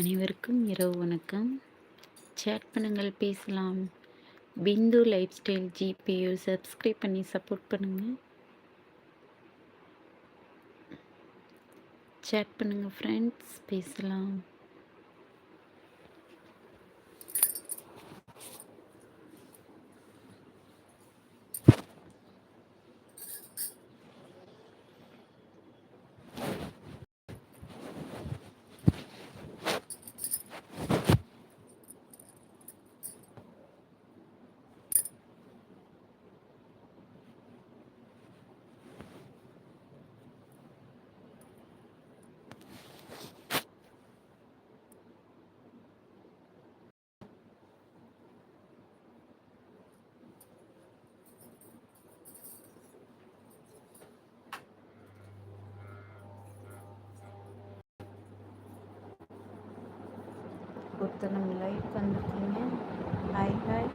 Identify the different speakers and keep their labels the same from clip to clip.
Speaker 1: அனைவருக்கும் இரவு வணக்கம் சேட் பண்ணுங்கள் பேசலாம் Bindu life style GPU subscribe பண்ணி சப்போர்ட் பண்ணுங்கள் சேட் பண்ணுங்கள் ஃப்ரெண்ட்ஸ் பேசலாம் ஒருத்தர் நம்ம லைஃப் வந்திருக்கீங்க hi hi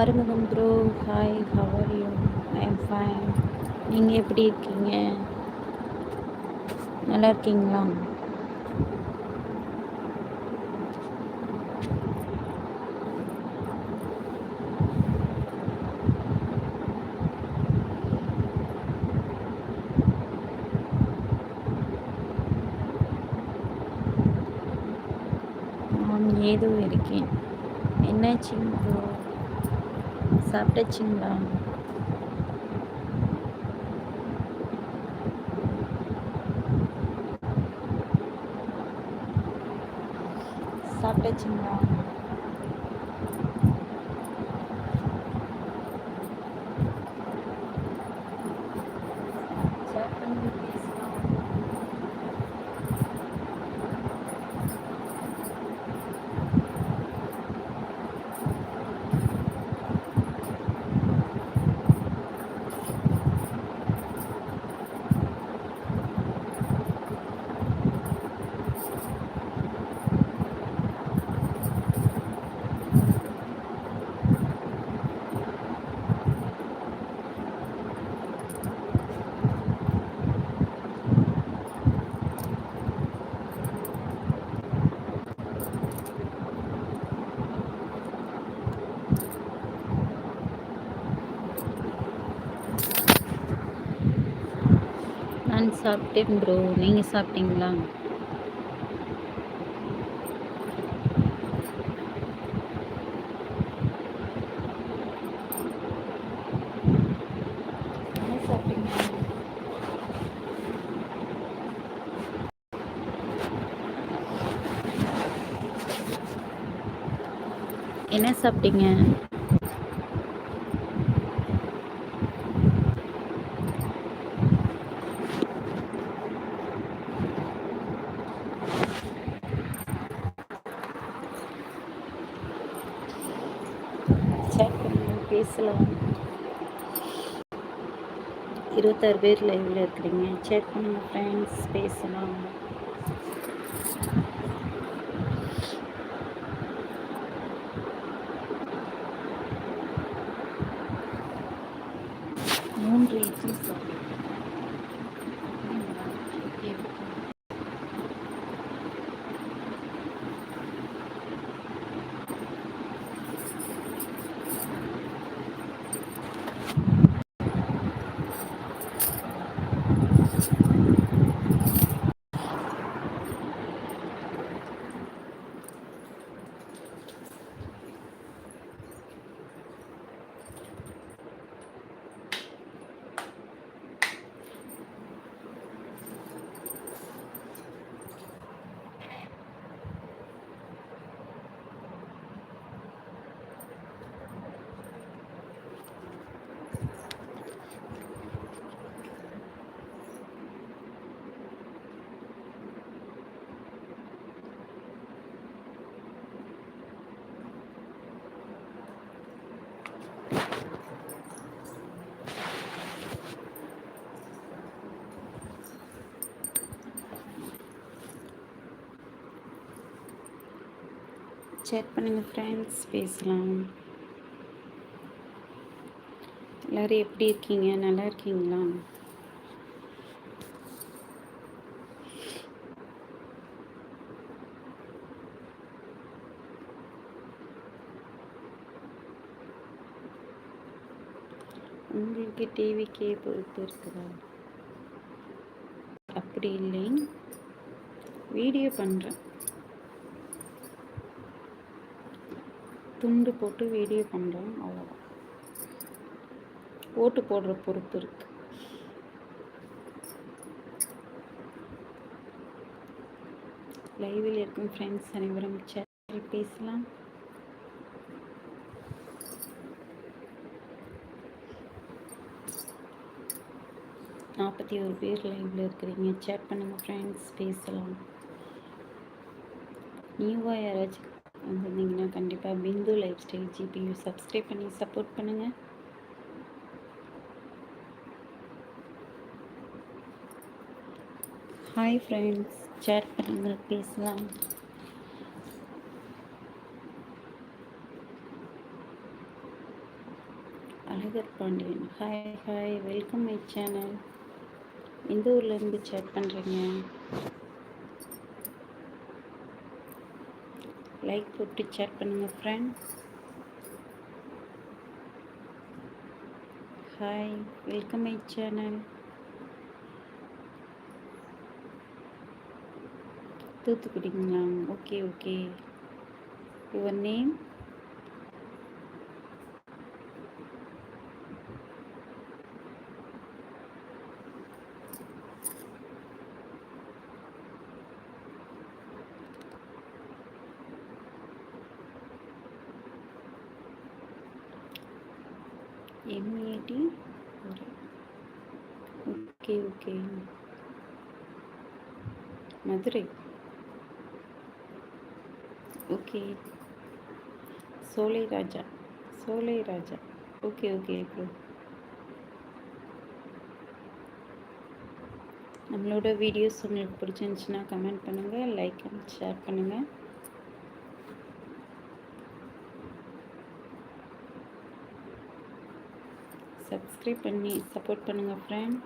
Speaker 1: Arumugam bro hi how are you I am fine நீங்கள் எப்படி இருக்கீங்க நல்லா இருக்கீங்களா சாப்பிட்டாச்சுங்களா சாப்பிட்டாச்சுங்களா சாப்பிட்டேன் ப்ரோ நீங்கள் சாப்பிட்டீங்களா என்ன சாப்பிட்டீங்க பேசலாம் இருபத்தாறு பேர் லைவ்ல இருக்கிறீங்க சேட் பண்ணுங்க ஃப்ரெண்ட்ஸ் பேசலாம் ஷேர் பண்ணுங்கள் ஃப்ரெண்ட்ஸ் பேசலாம் எல்லோரும் எப்படி இருக்கீங்க நல்லா இருக்கீங்களா உங்களுக்கு டிவிக்கே பொறுத்து இருக்குதா அப்படி இல்லை வீடியோ பண்ணுறேன் துண்டு போட்டு வீடியோ பண்ணுறோம் அவ்வளோதான் ஓட்டு போடுற பொறுப்பு இருக்குது லைவில் இருக்கும் ஃப்ரெண்ட்ஸ் அனைவரும் சரி பேசலாம் நாற்பத்தி ஒரு பேர் லைவில் இருக்கிறீங்க சேட் பண்ணுங்கள் ஃப்ரெண்ட்ஸ் பேசலாம் நியூவாக யாராச்சும் வந்திருந்தீங்கன்னா கண்டிப்பாக Bindu life style GPU subscribe பண்ணி சப்போர்ட் பண்ணுங்கள் ஹாய் ஃப்ரெண்ட்ஸ் சேட் பண்ணுங்கள் பேசலாம் Azhagar Pandian hi hi welcome my channel எந்த ஊர்லேருந்து சேட் பண்ணுறீங்க லைக் போட்டு ஷேர் பண்ணுங்கள் friends hi welcome my channel தூத்துக்குடிங்களா ஓகே ஓகே யுவர் நேம் எம்ஏடி okay okay Madurai okay Solai Raja Solai Raja okay okay bro நம்மளோட வீடியோஸ் உங்களுக்கு பிடிச்சிருந்துச்சுன்னா கமெண்ட் பண்ணுங்கள் லைக் அண்ட் ஷேர் பண்ணுங்கள் சப்ஸ்கிரைப் பண்ணி சப்போர்ட் பண்ணுங்கள் ஃப்ரெண்ட்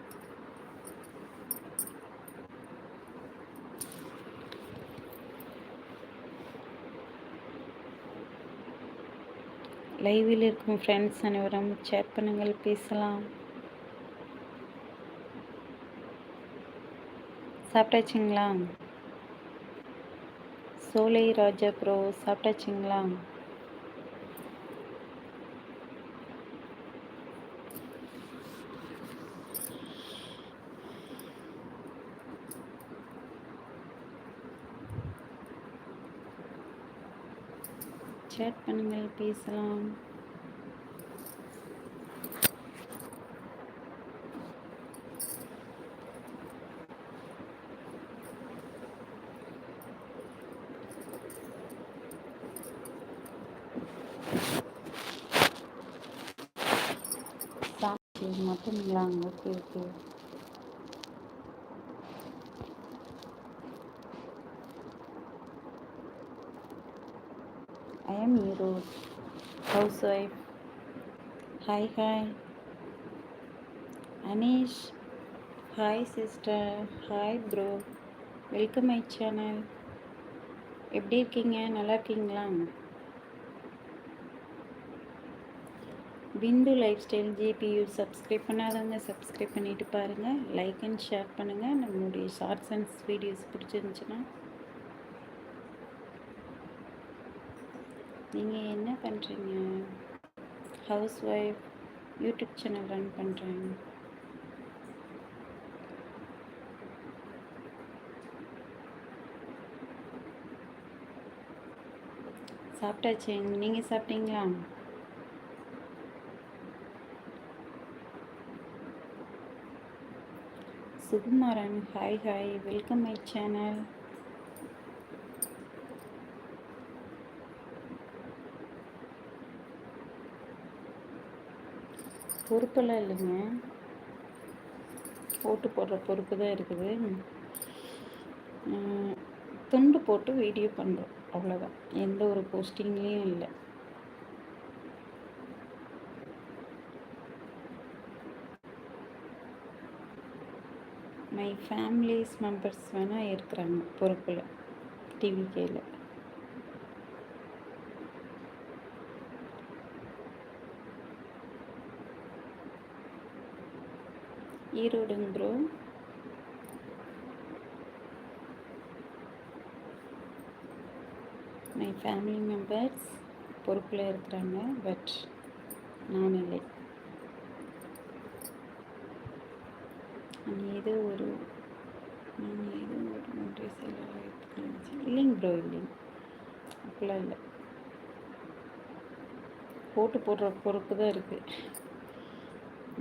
Speaker 1: லைவில் இருக்கும் ஃப்ரெண்ட்ஸ் அனைவரும் சேர் பண்ணுங்கள் பேசலாம் சாப்பிட்டாச்சுங்களா சோலை ராஜா ப்ரோ சாப்பிட்டாச்சுங்களா ஷேர் பண்ணுங்கள் பேசலாம் மட்டும்ங்களா okay okay I'm Erode housewife hi hi Aneesh hi sister hi bro welcome my channel எப்படி இருக்கீங்க நல்லா இருக்கீங்களா Bindu life style GPU subscribe பண்ணாதவங்க சப்ஸ்கிரைப் பண்ணிவிட்டு பாருங்கள் லைக் அண்ட் ஷேர் பண்ணுங்கள் நம்மளுடைய ஷார்ட்ஸ் அண்ட் வீடியோஸ் பிடிச்சிருந்துச்சுன்னா நீங்கள் என்ன பண்ணுறீங்க housewife YouTube channel run பண்ணுறேன் சாப்பிட்டாச்சு நீங்கள் சாப்பிட்டீங்களா Sukumaran hi hi welcome my channel பொறுப்பெல்லாம் இல்லைங்க போட்டு போடுற பொறுப்பு தான் இருக்குது துண்டு போட்டு வீடியோ பண்ணுறோம் அவ்வளோதான் எந்த ஒரு போஸ்டிங்லேயும் இல்லை மை ஃபேமிலிஸ் மெம்பர்ஸ் வேணால் இருக்கிறாங்க பொறுப்பில் டிவிக்கையில் ஈரோடுங்க ப்ரோ மை ஃபேமிலி மெம்பர்ஸ் பொறுப்பில் இருக்கிறாங்க பட் நான் இல்லை ஏதோ ஒரு நான் ஏதோ ஒரு ஒன்றை செயலாக இல்லைங்க ப்ரோ இல்லைங்க அப்படிலாம் இல்லை போட்டு போடுற பொறுப்பு தான் இருக்குது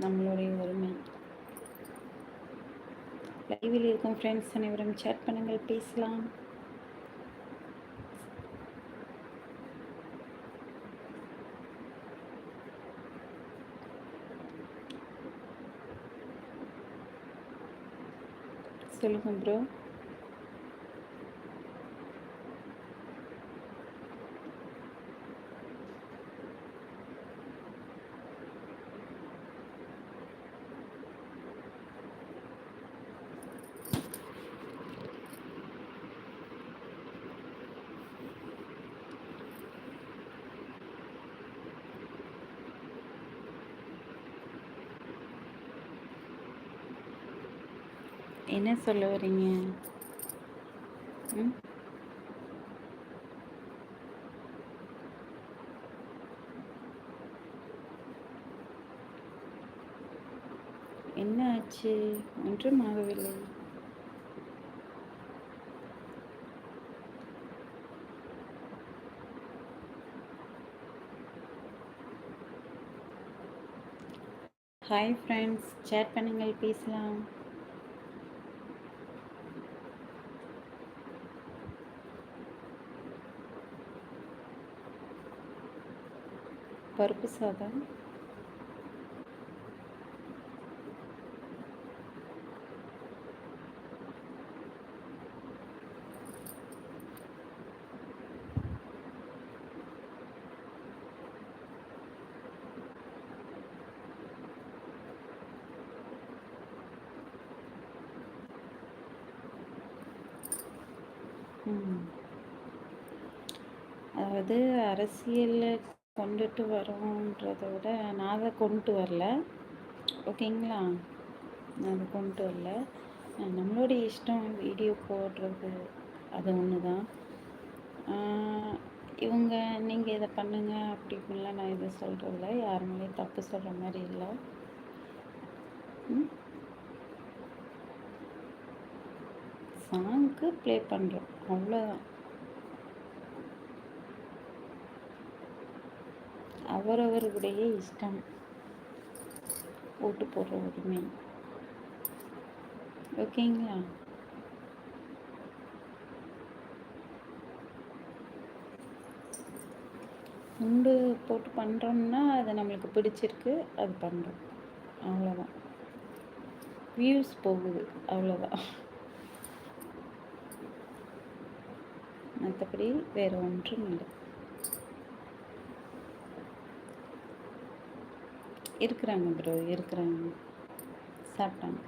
Speaker 1: நம்மளுடைய உரிமை லைவில் இருக்கும் ஃப்ரெண்ட்ஸ் அனைவரும் சேட் பண்ணுங்கள் பேசலாம் சொல்லுங்கள் ப்ரோ என்ன சொல்ல வரீங்க என்ன ஆச்சு ஒன்றும் ஆகவில்லை ஹாய் ஃப்ரெண்ட்ஸ் சேட் பண்ணுங்கள் பேசலாம் பருப்பு சாதம் அதாவது அரசியலில் கொண்டுட்டு வரோன்றத விட நான் அதை கொண்டுட்டு வரல ஓகேங்களா நான் அதை கொண்டுட்டு வரல நம்மளுடைய இஷ்டம் வீடியோ போடுறது அது ஒன்று தான் இவங்க நீங்கள் இதை பண்ணுங்கள் அப்படி இப்படிலாம் நான் இதை சொல்கிறதில்ல யாருமே தப்பு சொல்கிற மாதிரி இல்லை சாங்க்கு ப்ளே பண்ணுறோம் அவ்வளோதான் அவரவர்களுடைய இஷ்டம் ஓட்டு போடுற உரிமை ஓகேங்களா உண்டு போட்டு பண்ணுறோம்னா அது நம்மளுக்கு பிடிச்சிருக்கு அது பண்ணுறோம் அவ்வளோதான் வியூஸ் போகுது அவ்வளோதான் மற்றபடி வேறு ஒன்றும் இல்லை இருக்கிறாங்க ப்ரோ இருக்கிறாங்க சாப்பிட்டாங்க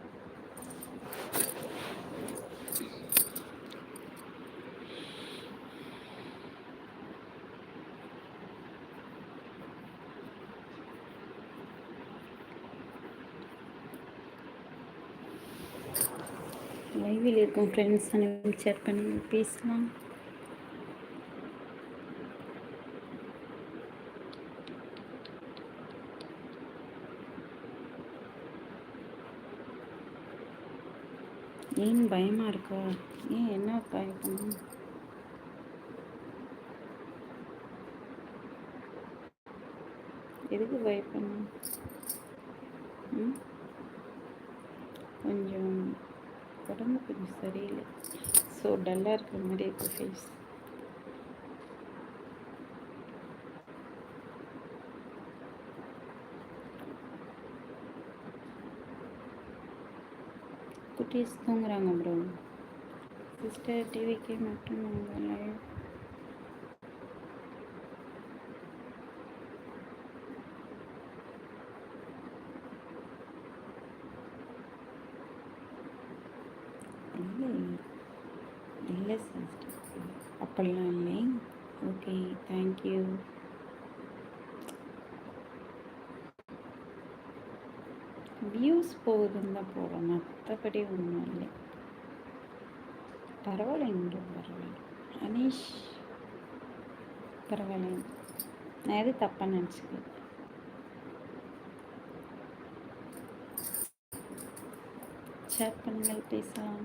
Speaker 1: லைவில் இருக்கும் ஃப்ரெண்ட்ஸ் அனுப்பி ஷேர் பண்ணி பேசலாம் ஏன் பயமாக இருக்கா ஏன் என்ன பயப்படணும் எதுக்கு பயப்படணும் கொஞ்சம் உடம்பு கொஞ்சம் சரியில்லை ஸோ டல்லாக இருக்கிற மாதிரி இருக்குது ஃபேஸ் செலிபிரிட்டிஸ் தூங்குறாங்க ப்ரோ சிஸ்டர் டிவிக்கே மட்டும் நாங்கள் லைவ் வியூஸ் போகுதுன்னு தான் போகிறோம் மற்றபடி ஒன்றும் இல்லை பரவாயில்லைங்க பரவாயில்ல அனீஷ் பரவாயில்ல நான் எது தப்பாக நினச்சிக்கிறேன் சேட் பண்ணுங்கள் பேசலாம்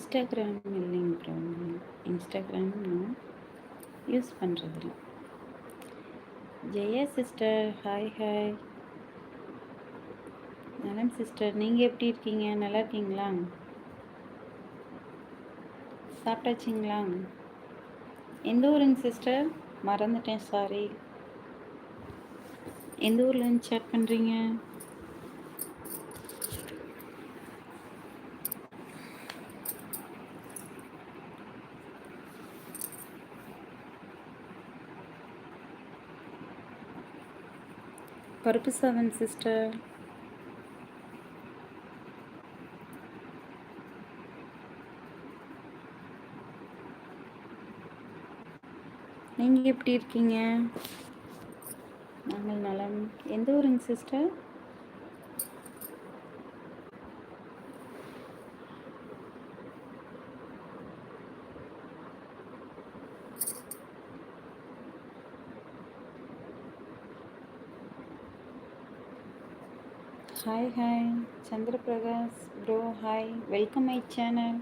Speaker 1: இன்ஸ்டாகிராம் இல்லைங்க ப்ரோ இன்ஸ்டாகிராம் நான் யூஸ் பண்ணுறதில்ல ஜெயா சிஸ்டர் ஹாய் ஹாய் நலம் சிஸ்டர் நீங்கள் எப்படி இருக்கீங்க நல்லா இருக்கீங்களா சாப்பிட்டாச்சிங்களா எந்த ஊருங்க சிஸ்டர் மறந்துட்டேன் சாரி எந்த ஊரில் சேட் பண்ணுறீங்க கருப்பு சாதம் சிஸ்டர் நீங்கள் எப்படி இருக்கீங்க நாங்கள் நலம் எந்த ஊருங்க sister hi hi Chandraprakash bro hi welcome my channel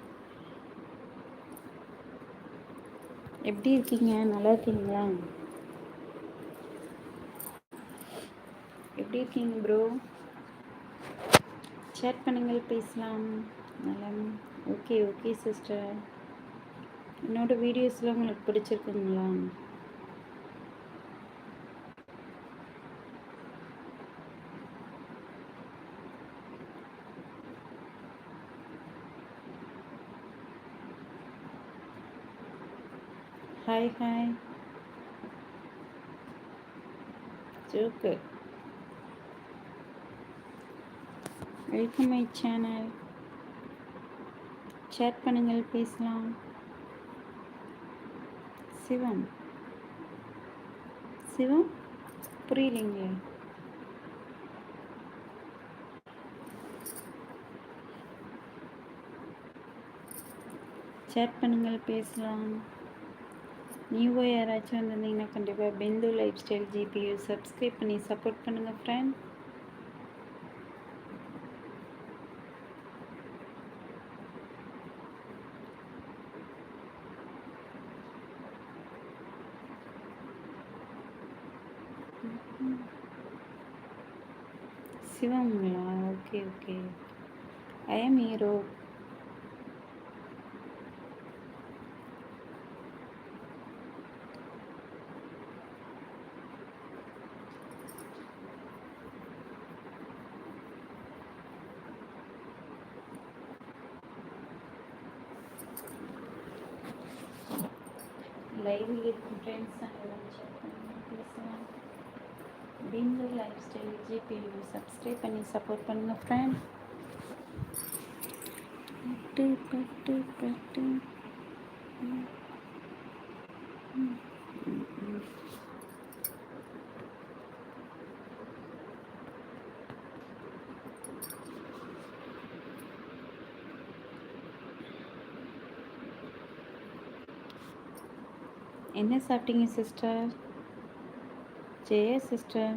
Speaker 1: எப்படி இருக்கீங்க நல்லா இருக்கீங்களா எப்படி இருக்கீங்க ப்ரோ சேட் பண்ணுங்கள் பேசலாம் நல்லா ஓகே ஓகே சிஸ்டர் என்னோடய வீடியோஸ்லாம் உங்களுக்கு பிடிச்சிருக்குங்களா hai hai tiêu cực welcome my channel chat பண்ணுங்கள் பேசலாம் சிவம் சிவம் புரியலைங்களே சேட் பண்ணுங்கள் பேசலாம் நியூவாக யாராச்சும் வந்திருந்தீங்கன்னா கண்டிப்பாக Bindu life style GPU subscribe பண்ணி சப்போர்ட் பண்ணுங்கள் ஃப்ரெண்ட் சிவங்களா okay okay I am hero subscribe பண்ணி சப்போர்ட் பண்ணுங்கள் ஃப்ரெண்ட் பட்டு பட்டு பட்டு என்ன சாப்பிட்டீங்க சிஸ்டர் ஜெய சிஸ்டர்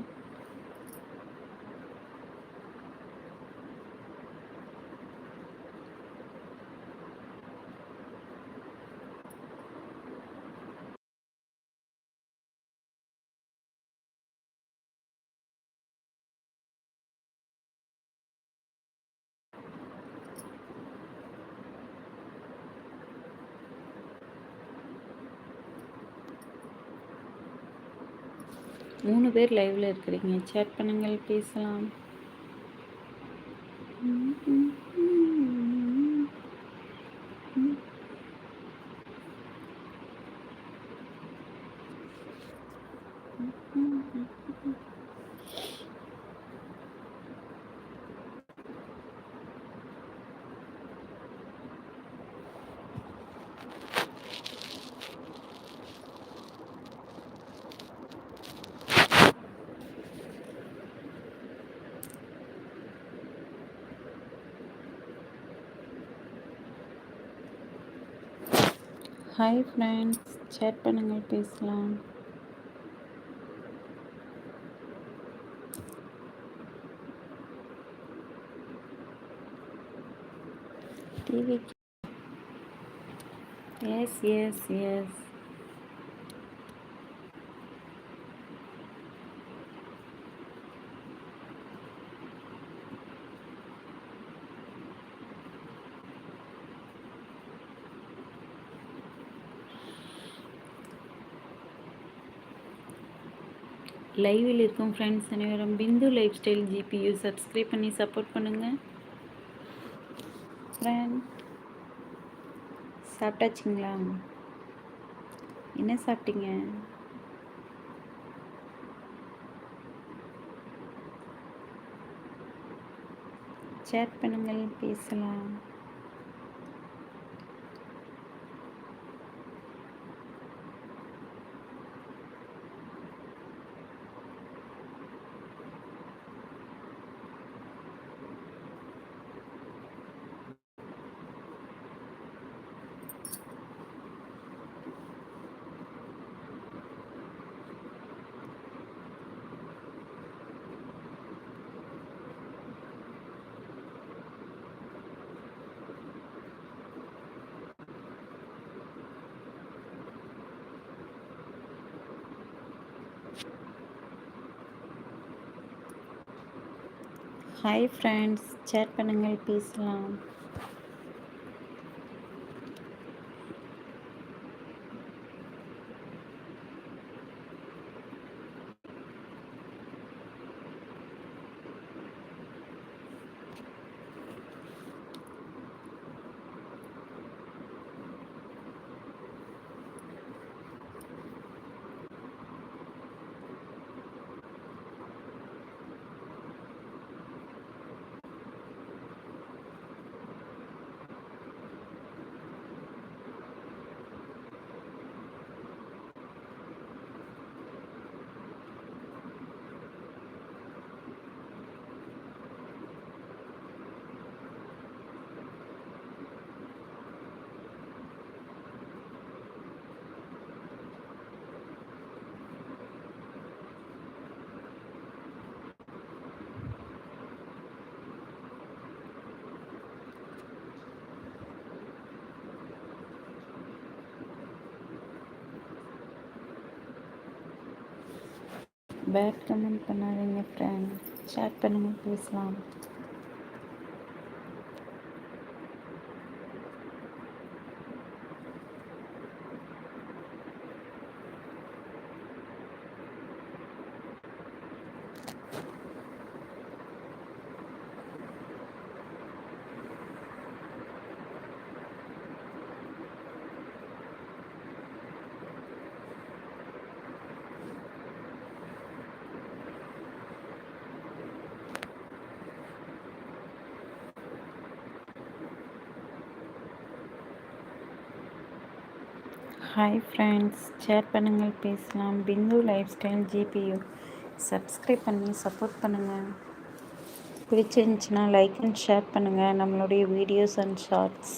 Speaker 1: பேர் லைவில் இருக்கிறீங்க சேட் பண்ணுங்கள் பேசலாம் Mm-hmm. ஹாய் ஃப்ரெண்ட்ஸ் சேட் பண்ணுங்கள் பேசலாம் டிவி எஸ் எஸ் எஸ் லைவில் இருக்கும் ஃப்ரெண்ட்ஸ் அனைவரும் Bindu life style GPU subscribe பண்ணி சப்போர்ட் பண்ணுங்கள் ஃப்ரெண்ட் சாப்பிட்டாச்சிங்களா என்ன சாப்பிட்டீங்க சேட் பண்ணுங்கள் பேசலாம் ஹாய் ஃப்ரெண்ட்ஸ் சேர் பண்ணுங்கள் பேசலாம் பேட் கமெண்ட் பண்ணாதீங்க ஃப்ரெண்ட் ஷேர் பண்ணுங்கள் பேசலாம் ஹாய் ஃப்ரெண்ட்ஸ் ஷேர் பண்ணுங்கள் பேசலாம் Bindu life style GPU subscribe பண்ணி சப்போர்ட் பண்ணுங்கள் பிடிச்சிருந்துச்சின்னா லைக் அண்ட் ஷேர் பண்ணுங்கள் நம்மளுடைய வீடியோஸ் அண்ட் ஷார்ட்ஸ்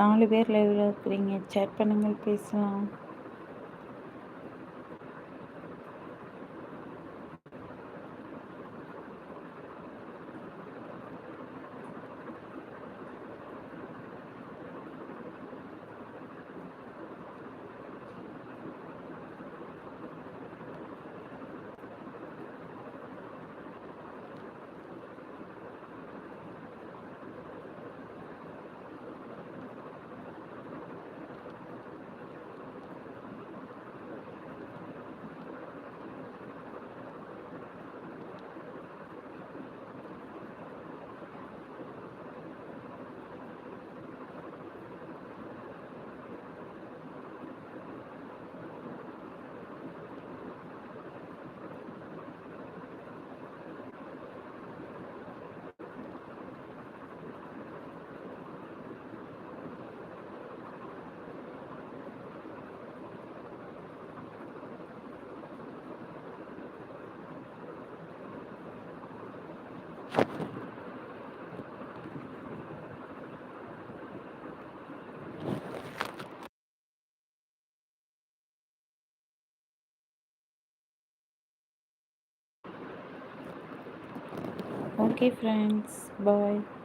Speaker 1: நாலு பேர் லைவ்ல இருக்கிறீங்க சேட் பண்ணுங்கள் பேசலாம் okay friends bye